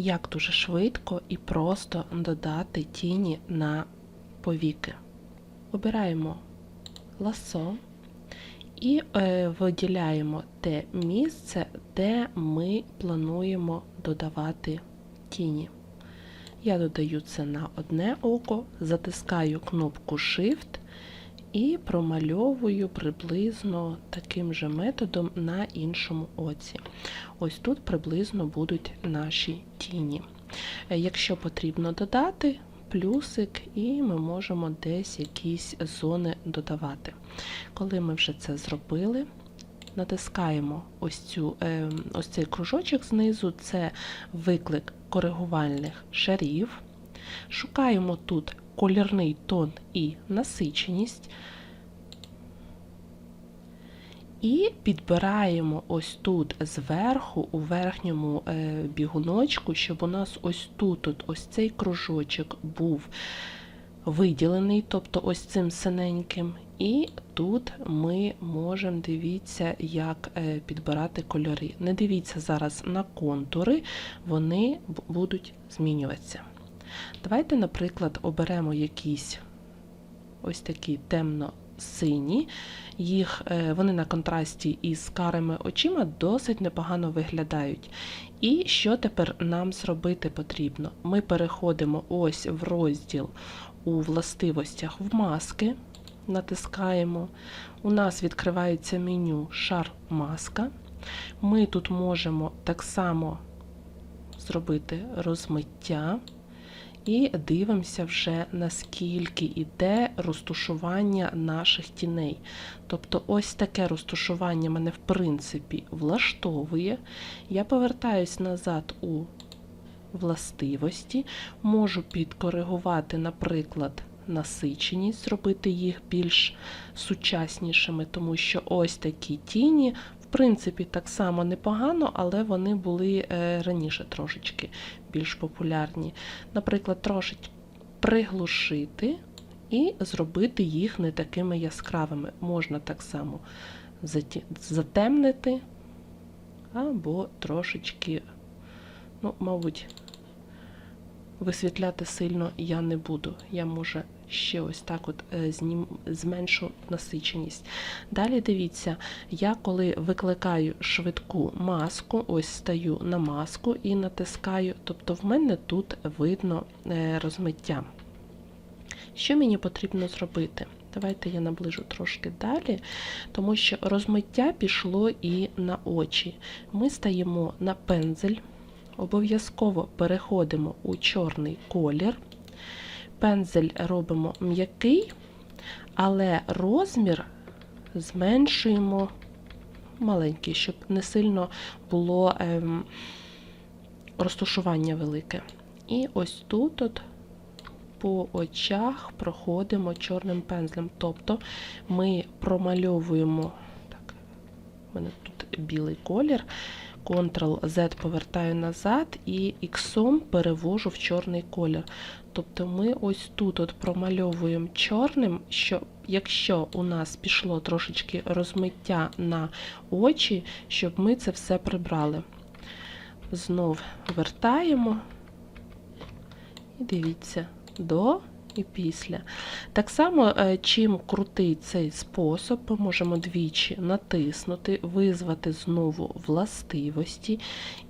як дуже швидко і просто додати тіні на повіки. Обираємо ласо і е, виділяємо те місце, де ми плануємо додавати тіні. Я додаю це на одне око, затискаю кнопку Shift і промальовую приблизно таким же методом на іншому оці. Ось тут приблизно будуть наші тіні. Е, Якщо потрібно додати, плюсик, і ми можемо десь якісь зони додавати. Коли ми вже це зробили, натискаємо ось, цю, е, ось цей кружочок знизу, це виклик коригувальних шарів. Шукаємо тут колірний тон і насиченість. І підбираємо ось тут зверху, у верхньому е, бігуночку, щоб у нас ось тут, от, ось цей кружочок був виділений, тобто ось цим синеньким. І тут ми можемо дивіться, як е, підбирати кольори. Не дивіться зараз на контури, вони будуть змінюватися. Давайте, наприклад, оберемо якісь ось такі темно-сині. Їх, е, вони на контрасті із карими очима досить непогано виглядають. І що тепер нам зробити потрібно? Ми переходимо ось в розділ у властивостях в маски, натискаємо. У нас відкривається меню шар маска. Ми тут можемо так само зробити розмиття. І дивимося вже, наскільки йде розтушування наших тіней. Тобто, ось таке розтушування мене, в принципі, влаштовує. Я повертаюсь назад у властивості, можу підкоригувати, наприклад, насиченість, зробити їх більш сучаснішими, тому що ось такі тіні, принципі, так само непогано, але вони були е, раніше трошечки більш популярні. Наприклад, трошечки приглушити і зробити їх не такими яскравими. Можна так само затемнити або трошечки, ну, мабуть, висвітляти сильно я не буду. Я може ще ось так от е, знім, зменшу насиченість. Далі дивіться, я коли викликаю швидку маску, ось стаю на маску і натискаю, тобто в мене тут видно е, розмиття. Що мені потрібно зробити? Давайте я наближу трошки далі, тому що розмиття пішло і на очі. Ми стаємо на пензель, обов'язково переходимо у чорний колір. Пензель робимо м'який, але розмір зменшуємо маленький, щоб не сильно було ем, розташування велике. І ось тут от по очах проходимо чорним пензлем. Тобто ми промальовуємо, так, у мене тут білий колір, Ctrl-Z повертаю назад і X перевожу в чорний колір. Тобто ми ось тут от промальовуємо чорним, що якщо у нас пішло трошечки розмиття на очі, щоб ми це все прибрали. Знов вертаємо і дивіться до і після. Так само, е, чим крутий цей спосіб, ми можемо двічі натиснути, визвати знову властивості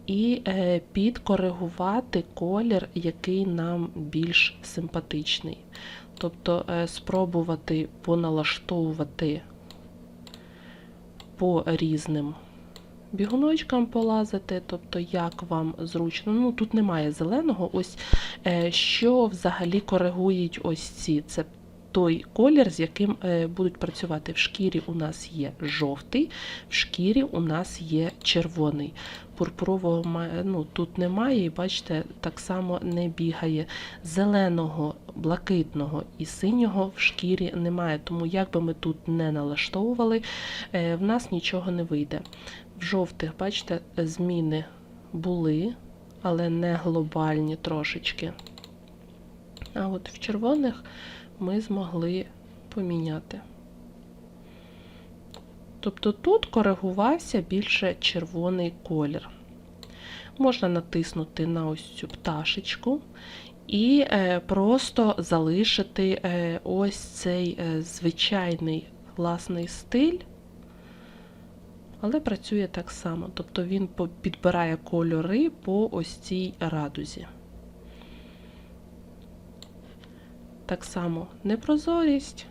і е, підкоригувати колір, який нам більш симпатичний. Тобто е, спробувати поналаштовувати по різним бігуночкам полазити, тобто як вам зручно. Ну, тут немає зеленого. Ось е, що взагалі коригують ось ці. Це той колір, з яким е, будуть працювати. В шкірі у нас є жовтий, в шкірі у нас є червоний. Пурпурового ну, тут немає, і бачите, так само не бігає. Зеленого, блакитного і синього в шкірі немає. Тому як би ми тут не налаштовували, е, в нас нічого не вийде. В жовтих, бачите, зміни були, але не глобальні трошечки. А от в червоних ми змогли поміняти. Тобто тут коригувався більше червоний колір. можна натиснути на ось цю пташечку і е, просто залишити е, ось цей е, звичайний власний стиль, але працює так само. Тобто він підбирає кольори по ось цій радузі. Так само непрозорість.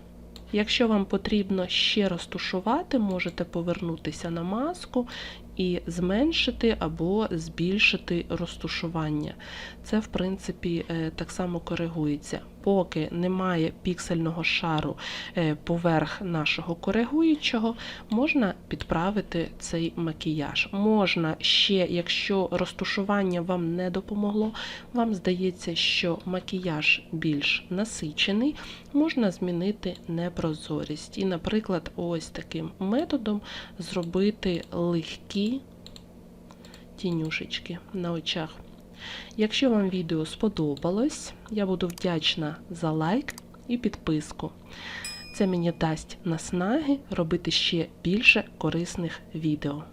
Якщо вам потрібно ще розтушувати, можете повернутися на маску і зменшити або збільшити розтушування. Це, в принципі, е, так само коригується. Поки немає піксельного шару е, поверх нашого коригуючого, можна підправити цей макіяж. Можна ще, якщо розтушування вам не допомогло, вам здається, що макіяж більш насичений, можна змінити непрозорість. І, наприклад, ось таким методом зробити легкі тінюшечки на очах. Якщо вам відео сподобалось, я буду вдячна за лайк і підписку. Це мені дасть наснаги робити ще більше корисних відео.